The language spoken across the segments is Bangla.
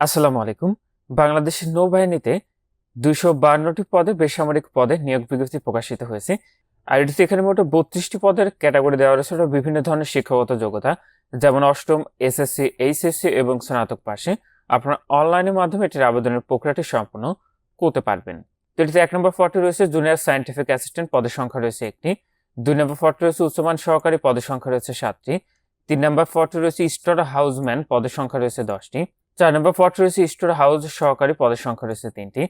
আসসালামু আলাইকুম। বাংলাদেশের নৌবাহিনীতে দুইশো বান্নটি পদে বেসামরিক পদে নিয়োগ বিজ্ঞপ্তি প্রকাশিত হয়েছে। আর এটিতে এখানে মোট বত্রিশটি পদের ক্যাটাগরি দেওয়া রয়েছে বিভিন্ন ধরনের শিক্ষাগত যোগ্যতা, যেমন অষ্টম এসএসসি, এইচএসসি এবং স্নাতক পাশে। আপনারা অনলাইনের মাধ্যমে এটির আবেদনের প্রক্রিয়াটি সম্পূর্ণ করতে পারবেন। তো এটিতে এক নম্বর ফর্টি রয়েছে জুনিয়র সায়েন্টিফিক অ্যাসিস্ট্যান্ট, পদের সংখ্যা রয়েছে একটি। দুই নম্বর ফর্টি রয়েছে উচ্চমান সহকারী, পদের সংখ্যা রয়েছে সাতটি। তিন নম্বর ফর্টি রয়েছে স্টোর হাউসম্যান, পদের সংখ্যা রয়েছে দশটি। চার নম্বর পদ রয়েছে, স্টোর হাউস সহকারী পদের সংখ্যা রয়েছে তিনটি।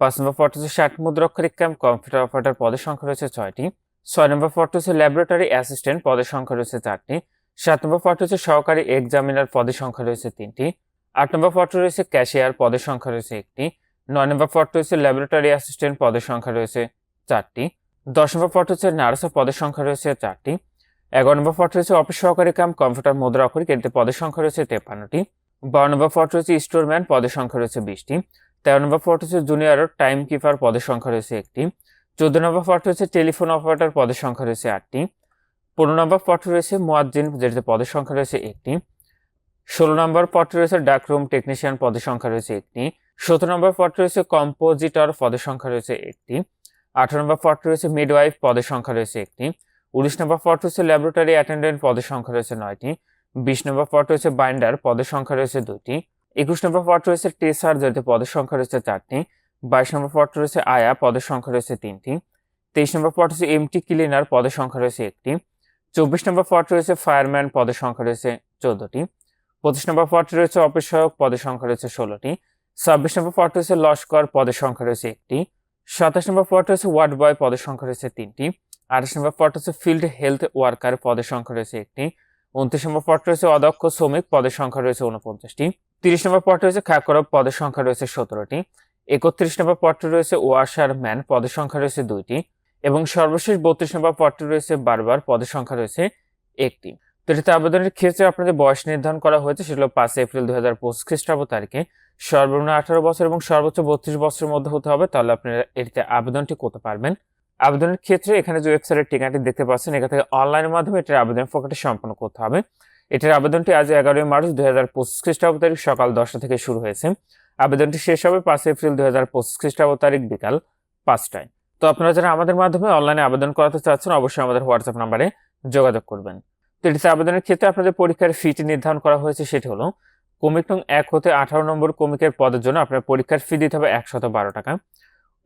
পাঁচ নম্বর পদ রয়েছে ষাট মুদ্রাক্ষরিক ক্যাম্প কম্পিউটার অপারেটর পদের সংখ্যা রয়েছে ছয়টি। ছয় নম্বর পদ রয়েছে ল্যাবরেটরি অ্যাসিস্ট্যান্ট পদের সংখ্যা রয়েছে চারটি। সাত নম্বর পদ রয়েছে সহকারী এক্সামিনার পদের সংখ্যা রয়েছে তিনটি। আট নম্বর পদ রয়েছে ক্যাশিয়ার পদের সংখ্যা রয়েছে একটি। নয় নম্বর পদ রয়েছে ল্যাবরেটরি অ্যাসিস্ট্যান্ট পদের সংখ্যা রয়েছে চারটি। দশ নম্বর পদ হচ্ছে নার্স পদের সংখ্যা রয়েছে চারটি। এগারো নম্বর পদ রয়েছে অফিস সহকারী ক্যাম্প কম্পিউটার মুদ্রা অক্ষরিক এতে পদের সংখ্যা রয়েছে তেপ্পান্নটি। বারো নম্বর পদ রয়েছে স্টোরম্যান পদের সংখ্যা রয়েছে বিশটি। তেরো নম্বর পদ হচ্ছে জুনিয়র, টাইম কিপার, পদের সংখ্যা রয়েছে একটি। চোদ্দ নম্বর পদ রয়েছে টেলিফোন অপারেটর, পদের সংখ্যা রয়েছে আটটি। পনেরো নম্বর পদ রয়েছে মোয়াজ্জিন, যেটিতে পদের সংখ্যা রয়েছে একটি। ষোলো নম্বর পদ রয়েছে ডাকরুম টেকনিশিয়ান, পদের সংখ্যা রয়েছে একটি। সতেরো নম্বর পদ রয়েছে কম্পোজিটর, পদের সংখ্যা রয়েছে একটি। আঠারো নম্বর পদ রয়েছে মিডওয়াইফ, পদের সংখ্যা রয়েছে একটি। উনিশ নম্বর পদ রয়েছে ল্যাবরেটরি অ্যাটেন্ডেন্ট, পদের সংখ্যা রয়েছে নয়টি। বিশ নম্বর পদ রয়েছে বাইন্ডার পদের সংখ্যা রয়েছে দুটি। একুশ নম্বর পদ রয়েছে টেসার যেটিতে পদের সংখ্যা রয়েছে চারটি। বাইশ নম্বর পদ রয়েছে আয়া, পদের সংখ্যা রয়েছে তিনটি। তেইশ নম্বর পদ রয়েছে এমটি ক্লিনার পদের সংখ্যা রয়েছে একটি। চব্বিশ নম্বর পদ রয়েছে ফায়ারম্যান পদের সংখ্যা রয়েছে চোদ্দটি। পঁচিশ নম্বর পদ রয়েছে অফিস পদের সংখ্যা রয়েছে ষোলোটি। ছাব্বিশ নম্বর পদ রয়েছে লস্কর, পদের সংখ্যা রয়েছে একটি। সাতাশ নম্বর পদ রয়েছে ওয়ার্ড বয় পদের সংখ্যা রয়েছে তিনটি। আঠাশ নম্বর পদ রয়েছে ফিল্ড হেলথ ওয়ার্কার পদের সংখ্যা রয়েছে একটি। উনত্রিশ নম্বর পদ রয়েছে অদক্ষ শ্রমিক, পদের সংখ্যা রয়েছে উনপঞ্চাশটি তিরিশ নম্বর পদ রয়েছে খাকরব পদের সংখ্যা রয়েছে সতেরোটি। একত্রিশ নম্বর পদটি রয়েছে ওয়াশার ম্যান, পদের সংখ্যা রয়েছে দুইটি। এবং সর্বশেষ বত্রিশ নম্বর পদটি রয়েছে বারবার, পদের সংখ্যা রয়েছে একটি। তো এটিতে আবেদনের ক্ষেত্রে আপনাদের বয়স নির্ধারণ করা হয়েছে সেগুলো পাঁচ এপ্রিল দুই হাজার পঁচিশ খ্রিস্টাব্দ তারিখে। সর্বনিম্ন আঠারো বছর এবং সর্বোচ্চ বত্রিশ বছরের মধ্যে হতে হবে, তাহলে আপনারা এটিতে আবেদনটি করতে পারবেন। আবেদনের ক্ষেত্রে এখানে যে ওয়েবসাইটের ঠিকানাটি দেখতে পাচ্ছেন, এখান থেকে অনলাইনের মাধ্যমে এটার আবেদন প্রক্রিয়াটি সম্পন্ন করতে হবে। এটার আবেদনটি আজ এগারোই মার্চ দুই হাজার পঁচিশ খ্রিস্টাব্দ তারিখ সকাল দশটা থেকে শুরু হয়েছে। আবেদনটি শেষ হবে পাঁচ এপ্রিল দুই হাজার পঁচিশ খ্রিস্টাব্দ তারিখ বিকাল পাঁচটায়। তো আপনারা যারা আমাদের মাধ্যমে অনলাইনে আবেদন করাতে চাচ্ছেন, অবশ্যই আমাদের হোয়াটসঅ্যাপ নাম্বারে যোগাযোগ করবেন। তো এটিতে আবেদনের ক্ষেত্রে আপনাদের পরীক্ষার ফিটি নির্ধারণ করা হয়েছে, সেটি হলো কমিক নং এক হতে আঠারো নম্বর কমিকের পদের জন্য আপনার পরীক্ষার ফি দিতে হবে একশত বারো টাকা।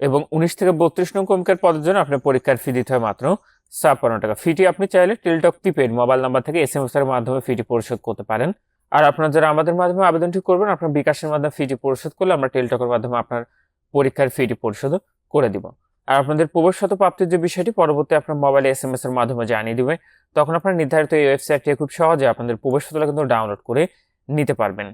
এবং উনিশ থেকে বত্রিশ নং কমিকের পদের জন্য আপনার পরীক্ষার ফি দিতে হয় মাত্র ছাপ্পান্ন টাকা। ফিটি আপনি চাইলে টেলটক প্রিপেড মোবাইল নাম্বার থেকে এস এম এস এর মাধ্যমে ফিটি পরিশোধ করতে পারেন। আর আপনার যারা আমাদের মাধ্যমে আবেদনটি করবেন, আপনার বিকাশের মাধ্যমে ফিটি পরিশোধ করলে আমরা টেলটকের মাধ্যমে আপনার পরীক্ষার ফিটি পরিশোধ করে দিব। আর আপনাদের প্রবেশগত প্রাপ্তির যে বিষয়টি, পরবর্তী আপনার মোবাইলে এস এম এস এর মাধ্যমে জানিয়ে দিবে। তখন আপনার নির্ধারিত এই ওয়েবসাইটটি খুব সহজে আপনাদের প্রবেশগতটা কিন্তু ডাউনলোড করে নিতে পারবেন।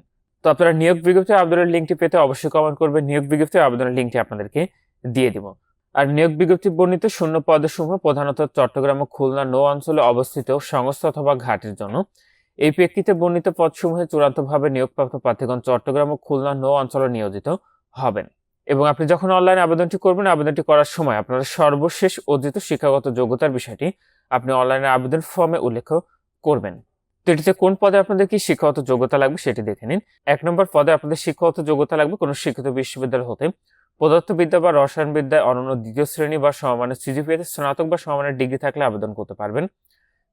তো আপনারা নিয়োগ বিজ্ঞপ্তি আবেদনের লিঙ্কটি পেতে অবশ্যই কমেন্ট করবেন। নিয়োগ বিজ্ঞপ্তি আবেদনের লিঙ্কটি আপনাদেরকে দিয়ে দিব। আর নিয়োগ বিজ্ঞপ্তি বর্ণিত শূন্য পদের সমূহ প্রধানত চট্টগ্রাম ও খুলনা নৌ অঞ্চলে অবস্থিত সংস্থা অথবা ঘাটের জন্য। এই প্রেক্ষিতে বর্ণিত পদসমূহে চূড়ান্তভাবে নিয়োগপ্রাপ্ত প্রার্থীগণ চট্টগ্রাম ও খুলনা নৌ অঞ্চলে নিয়োজিত হবেন। এবং আপনি যখন অনলাইনে আবেদনটি করবেন, আবেদনটি করার সময় আপনার সর্বশেষ অর্জিত শিক্ষাগত যোগ্যতার বিষয়টি আপনি অনলাইনে আবেদন ফর্মে উল্লেখ করবেন। তো এটিতে কোন পদে আপনাদের কি শিক্ষাগত যোগ্যতা লাগবে সেটি দেখে নিন। এক নম্বর পদে আপনাদের শিক্ষাগত যোগ্যতা লাগবে কোনো শিক্ষিত বিশ্ববিদ্যালয় হতে পদার্থবিদ্যা বা রসায়নবিদ্যায় অনন্য দ্বিতীয় শ্রেণি বা সমমানের সিজিপিএতে স্নাতক বা সমমানের ডিগ্রি থাকলে আবেদন করতে পারবেন।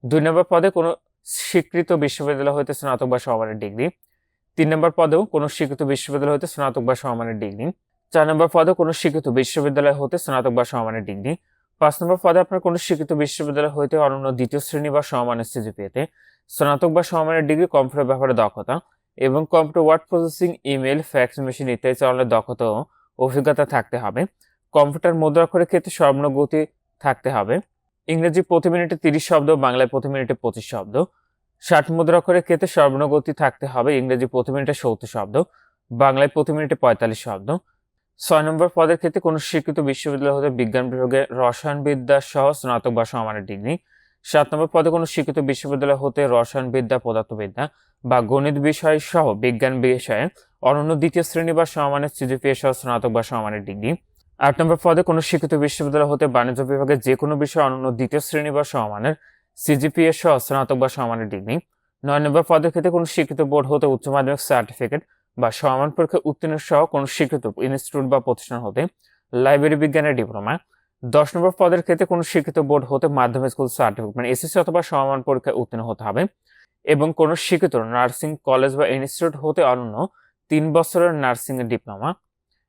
দুই নম্বর পদে কোনো স্বীকৃত বিশ্ববিদ্যালয় হতে স্নাতক বা সমমানের ডিগ্রি। তিন নম্বর পদেও কোনো স্বীকৃত বিশ্ববিদ্যালয় হতে স্নাতক বা সমমানের ডিগ্রি। চার নম্বর পদে কোনো স্বীকৃত বিশ্ববিদ্যালয় হতে স্নাতক বা সমমানের ডিগ্রি। পাঁচ নম্বর পদে আপনার কোনো স্বীকৃত বিশ্ববিদ্যালয় হইতে অনন্য দ্বিতীয় শ্রেণি বা সমমানের সিজিপিএতে স্নাতক বা সমমানের ডিগ্রি, কম্পিউটার ব্যাপারে দক্ষতা এবং computer word processing, email, fax machine ইত্যাদি চালানোর দক্ষতা ও অভিজ্ঞতা থাকতে হবে। কম্পিউটার মুদ্রাক্ষরের ক্ষেত্রে সর্বর্ণ গতি থাকতে হবে। ইংরেজি প্রতি মিনিটে তিরিশ শব্দ, বাংলায় প্রতি মিনিটে পঁচিশ শব্দ। ষাট মুদ্রাক্ষরের ক্ষেত্রে সর্বর্ণ গতি থাকতে হবে, ইংরেজি প্রতি মিনিটে সত্তর শব্দ, বাংলায় প্রতি মিনিটে পঁয়তাল্লিশ শব্দ। ছয় নম্বর পদের ক্ষেত্রে কোনো স্বীকৃত বিশ্ববিদ্যালয় হতে বিজ্ঞান বিভাগে রসায়নবিদ্যা সহ স্নাতক বা সমানের ডিগ্রি। সাত নম্বর পদে কোনো স্বীকৃত বিশ্ববিদ্যালয় হতে রসায়নবিদ্যা, পদার্থবিদ্যা বা গণিত বিষয় সহ বিজ্ঞান বিষয়ে অনন্য দ্বিতীয় শ্রেণি বা সমানের সিজিপিএ সহ স্নাতক বা সমানের ডিগ্রি। আট নম্বর পদে কোনো শিক্ষিত বিশ্ববিদ্যালয় হতে বাণিজ্য বিভাগে যে কোনো বিষয়ে অনন্য দ্বিতীয় শ্রেণি বা সমানের সিজিপিএ সহ স্নাতক বা সমানের ডিগ্রি। নয় নম্বর পদের ক্ষেত্রে কোনো শিক্ষিত বোর্ড হতে উচ্চ মাধ্যমিক সার্টিফিকেট বা সমান পরীক্ষায় উত্তীর্ণ সহ কোনো স্বীকৃত ইনস্টিটিউট বা প্রতিষ্ঠান হতে লাইব্রেরি বিজ্ঞানের ডিপ্লোমা। দশ নম্বর পদের ক্ষেত্রে কোনো স্বীকৃত বোর্ড হতে মাধ্যমিক স্কুল সার্টিফিকেট মানে এসএসসি অথবা সমান পরীক্ষায় উত্তীর্ণ হতে হবে। এবং কোনো স্বীকৃত নার্সিং কলেজ বা ইনস্টিটিউট হতে অনন্য তিন বছরের নার্সিং এর ডিপ্লোমা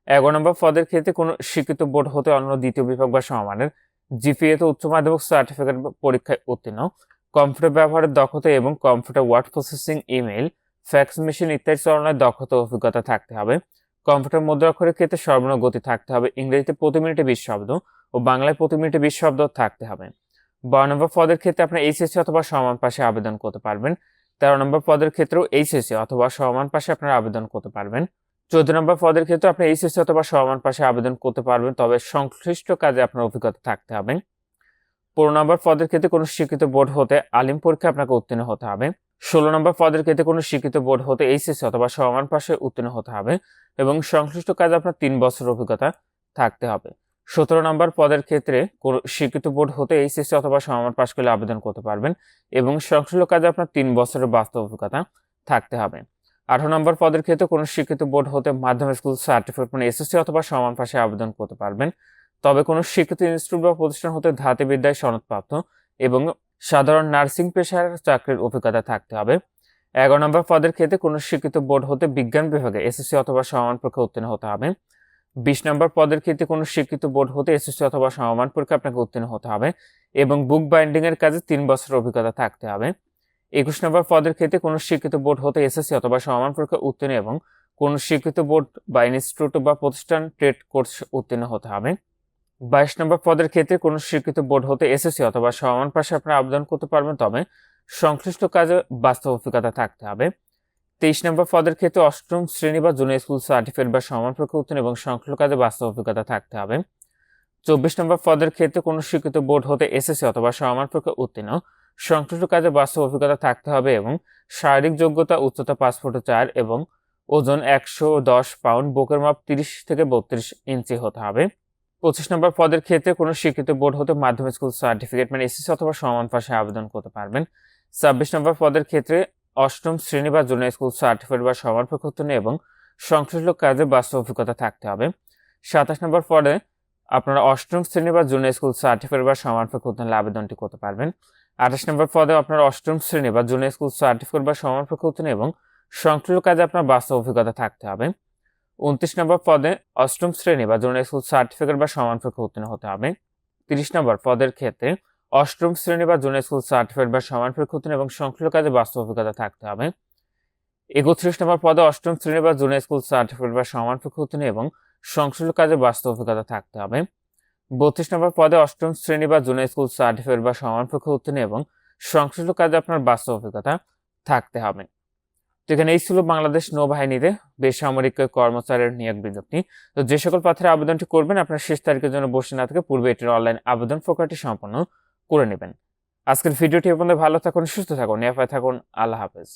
এগারো নম্বর পদের ক্ষেত্রে কোনো স্বীকৃত বোর্ড হতে অনন্য দ্বিতীয় বিভাগ বা সমানের জিপিএ তে উচ্চ মাধ্যমিক সার্টিফিকেট পরীক্ষায় উত্তীর্ণ। কম্পিউটার ব্যবহারের দক্ষতা এবং computer word processing email fax machine ইত্যাদি চালনায় দক্ষতা অভিজ্ঞতা থাকতে হবে। কম্পিউটার মুদ্রা অক্ষরের ক্ষেত্রে সর্বনিম্ন গতি থাকতে হবে। ইংরেজিতে প্রতি মিনিটে বিশ শব্দ। ও বাংলায় প্রতি মিনিটে বিশ শব্দ থাকতে হবে। বারো নম্বর পদের ক্ষেত্রে আপনার এইচএসসি অথবা সমান পাশে আবেদন করতে পারবেন। তেরো নম্বর পদের ক্ষেত্রেও এইচএসসি অথবা সমান পাশে আপনারা আবেদন করতে পারবেন। চোদ্দ নম্বর পদের ক্ষেত্রে আপনি এইচএসসি অথবা সমান পাশে আবেদন করতে পারবেন, তবে সংশ্লিষ্ট কাজে আপনার অভিজ্ঞতা থাকতে হবে। পনেরো নম্বর পদের ক্ষেত্রে কোনো স্বীকৃত বোর্ড হতে আলিম পরীক্ষা আপনাকে উত্তীর্ণ হতে হবে। ষোলো নম্বর পদের ক্ষেত্রে কোনো স্বীকৃত বোর্ড হতে এইচএসসি অথবা সমান পাশে উত্তীর্ণ হতে হবে এবং সংশ্লিষ্ট কাজে আপনার তিন বছর অভিজ্ঞতা থাকতে হবে। সতেরো নম্বর পদের ক্ষেত্রে স্বীকৃত বোর্ড হতে এইচএসসি অথবা সমান পাশ করলে আবেদন করতে পারবেন এবং সংশ্লিষ্ট কাজে আপনার তিন বছরের বাস্তব অভিজ্ঞতা থাকতে হবে। আঠারো নম্বর পদের ক্ষেত্রে কোনো স্বীকৃত বোর্ড হতে মাধ্যমিক স্কুল সার্টিফিকেট মানে এসএসসি অথবা সমান পাশে আবেদন করতে পারবেন। তবে কোনো স্বীকৃত ইনস্টিটিউট বা প্রতিষ্ঠান হতে ধাতু বিদ্যায় সনদপ্রাপ্ত এবং সাধারণ নার্সিং পেশার চাকরির অভিজ্ঞতা থাকতে হবে। এগারো নম্বর পদের ক্ষেত্রে কোনো স্বীকৃত বোর্ড হতে বিজ্ঞান বিভাগে এসএসসি অথবা সমান পক্ষে উত্তীর্ণ হতে হবে। বিশ নম্বর পদের ক্ষেত্রে কোনো স্বীকৃত বোর্ড হতে এসএসসি অথবা সমান পরীক্ষা আপনাকে উত্তীর্ণ হতে হবে এবং বুক বাইন্ডিং এর কাজে তিন বছর অভিজ্ঞতা থাকতে হবে। একুশ নম্বর পদের ক্ষেত্রে কোনো স্বীকৃত বোর্ড হতে এসএসসি অথবা সমান পরীক্ষা উত্তীর্ণ এবং কোনো স্বীকৃত বোর্ড বা ইনস্টিটিউট বা প্রতিষ্ঠান ট্রেড কোর্স উত্তীর্ণ হতে হবে। বাইশ নম্বর পদের ক্ষেত্রে কোনো স্বীকৃত বোর্ড হতে এসএসসি অথবা সমান পাশে আপনারা আবেদন করতে পারবেন, তবে সংশ্লিষ্ট কাজে বাস্তব অভিজ্ঞতা থাকতে হবে। তেইশ নম্বর পদের ক্ষেত্রে অষ্টম শ্রেণি বা জুনিয়র স্কুল সার্টিফিকেট বা সমান পরীক্ষা উত্তীর্ণ এবং সংশ্লিষ্ট কাজে বাস্তব অভিজ্ঞতা থাকতে হবে। চব্বিশ নম্বর পদের ক্ষেত্রে কোনো স্বীকৃত বোর্ড হতে এসএসসি অথবা সমান পরীক্ষা উত্তীর্ণ সংশ্লিষ্ট কাজে বাস্তব অভিজ্ঞতা থাকতে হবে এবং শারীরিক যোগ্যতা, উচ্চতা পাঁচ ফুট চার এবং ওজন একশো দশ পাউন্ড, বুকের মাপ তিরিশ থেকে বত্রিশ ইঞ্চি হতে হবে। পঁচিশ নম্বর পদের ক্ষেত্রে কোনো স্বীকৃত বোর্ড হতে মাধ্যমিক স্কুল সার্টিফিকেট মানে এসএসসি অথবা সমান পাশে আবেদন করতে পারবেন। ছাব্বিশ নম্বর পদের ক্ষেত্রে অষ্টম শ্রেণি বা জুনিয়র স্কুল সার্টিফিকেট বা সমান প্রকৃতন এবং সংশ্লিষ্ট কাজে বাস্তব অভিজ্ঞতা থাকতে হবে। সাতাশ নম্বর পদে আপনারা অষ্টম শ্রেণি বা জুনিয়র স্কুল সার্টিফিকেট বা সমান প্রকৃতন আবেদনটি করতে পারবেন। আঠাশ নম্বর পদে আপনার অষ্টম শ্রেণি বা জুনিয়র স্কুল সার্টিফিকেট বা সমান প্রকৃতন এবং সংশ্লিষ্ট কাজে আপনার বাস্তব অভিজ্ঞতা থাকতে হবে। উনত্রিশ নম্বর পদে অষ্টম শ্রেণি বা জুনিয়র স্কুল সার্টিফিকেট বা উত্তীর্ণ হতে হবে। তিরিশ নম্বর পদের ক্ষেত্রে অষ্টম শ্রেণি বা জুনিয়র স্কুল সার্টিফিকেট বা সমান পরীক্ষা উত্তীর্ণ এবং সংশ্লিষ্ট কাজে বাস্তব অভিজ্ঞতা থাকতে হবে। একত্রিশ নম্বর পদে অষ্টম শ্রেণি বা জুনিয়র স্কুল সার্টিফিকেট বা সমান পরীক্ষা উত্তীর্ণ এবং সংশ্লিষ্ট কাজে বাস্তব অভিজ্ঞতা থাকতে হবে। বত্রিশ নম্বর পদে অষ্টম শ্রেণি বা জুনিয়র স্কুল সার্টিফিকেট বা সমান পরীক্ষা উত্তীর্ণ এবং সংশ্লিষ্ট কাজে আপনার বাস্তব অভিজ্ঞতা থাকতে হবে। তো এখানে এই ছিল বাংলাদেশ নৌবাহিনীতে বেসামরিক কর্মচারীর নিয়োগ বিজ্ঞপ্তি। তো যে সকল পাত্রে আবেদনটি করবেন, আপনার শেষ তারিখের জন্য বসে না থেকে পূর্বে এটির অনলাইন আবেদন প্রক্রিয়াটি সম্পন্ন করে নেবেন। আজকের ভিডিওটি আপনাদের ভালো থাকুন সুস্থ থাকুন নিরাপদে থাকুন। আল্লাহ হাফেজ।